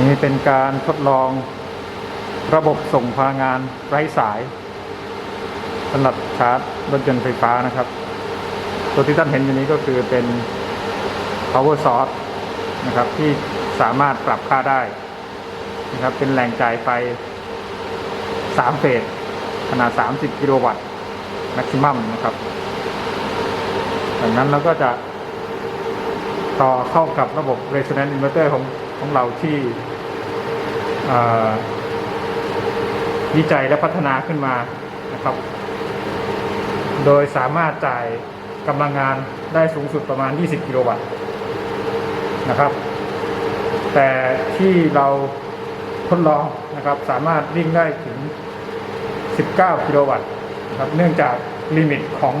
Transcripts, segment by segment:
นี้เป็นการทดลองระบบส่งพลังงานไร้สายสำหรับชาร์จรถยนต์ไฟฟ้านะครับ ตัวที่ท่านเห็นอยู่นี้ก็คือเป็น power source นะครับ ที่สามารถปรับค่าได้นะครับ เป็นแหล่งจ่ายไฟ 3 เฟสขนาด 30 กิโลวัตต์ maximum นะครับจากนั้นเราก็จะต่อเข้ากับระบบ resonance inverter ของ ของเราที่วิจัยและพัฒนาขึ้นมานะครับ โดยสามารถจ่ายกำลังงานได้สูงสุดประมาณ 20 กิโลวัตต์นะครับ แต่ที่เราทดลองนะครับสามารถวิ่งได้ถึง 19 กิโลวัตต์นะครับเนื่องจากลิมิตของ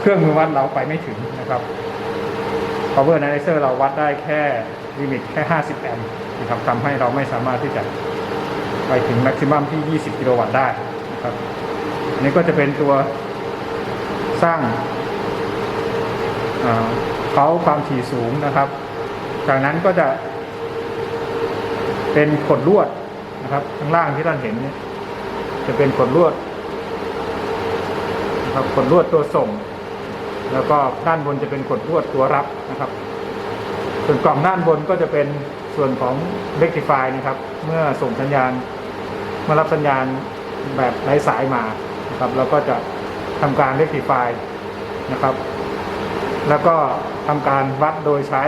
เครื่องมือวัดเราไปไม่ถึงนะครับ power analyzer เราวัดได้แค่ลิมิตแค่ 50 แอมป์นะครับทำให้เราไม่สามารถที่จะไปถึงแม็กซิมัมที่ 20 กิโลวัตต์ได้นะครับอันนี้ก็จะเป็นตัวสร้างเขาความถี่สูงนะครับ จากนั้นก็จะเป็นขดลวดนะครับข้างล่างที่ท่านเห็นเนี่ยจะเป็นขดลวดนะครับขดลวดตัวส่ง แล้วก็ด้านบนจะเป็นขดลวดตัวรับ นะครับ ส่วนกล่องด้านบนก็จะเป็นส่วนของเ r e c t i f y นะครับ เมื่อส่งสัญญาณเมื่อรับสัญญาณแบบไร้สายมานะครับเราก็จะทำการ rectify นะครับ แล้วก็ทำการวัดโดยใช้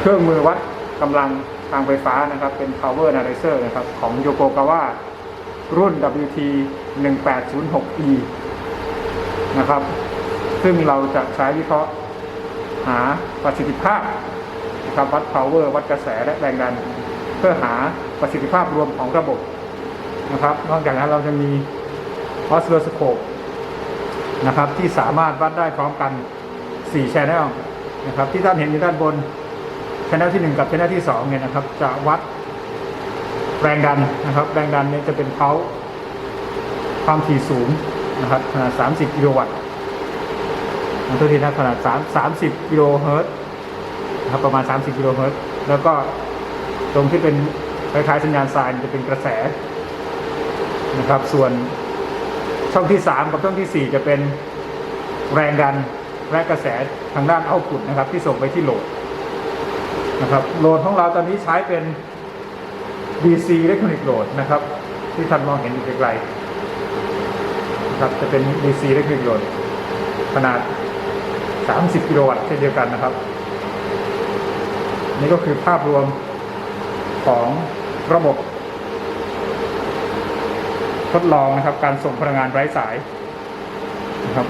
เครื่องมือวัดกำลังทางไฟฟ้านะครับ เป็น power analyzer นะครับ ของ Yokogawa รุ่น WT 1806E นะครับ ซึ่งเราจะใช้วิเคราะห์หาประสิทธิภาพนะครับวัด power วัดกระแสและแรงดัน เพื่อหาประสิทธิภาพรวมของระบบนะครับ นอกจากนั้นเราจะมี oscilloscope นะครับ ที่สามารถวัดได้พร้อมกัน 4 channel นะครับ ที่ท่านเห็นอยู่ด้านบน channel ที่ 1 กับ channel ที่2เนี่ยนะครับ จะวัดแรงดันนะครับ แรงดันเนี่ยจะเป็นเขาความถี่สูงนะครับขนาด30 กิโลวัตต์ันตัวทีนะขนาด3 30กิโลเฮิรตซ์นะครับประมาณ 30กิโลเฮิรตซ์แล้วก็ตรงที่เป็นคล้ายๆสัญญาณไซน์จะเป็นกระแสนะครับ ส่วนช่องที่ 3 กับช่องทีสี่ 4 จะเป็นแรงดันและกระแสทางด้านเอาพุตนะครับ ที่ส่งไปที่โหลดนะครับโหลดของเราตอนนี้ใช้เป็น DC Electronic Load นะครับ ที่ท่านมองเห็นอยู่ไกลๆนะครับจะเป็น DC Electronic Load ขนาด 30 กิโลวัตต์เช่นเดียวกันนะครับ นี่ก็คือภาพรวมของระบบ ทดลองนะครับ การส่งพลังงานไร้สายนะครับ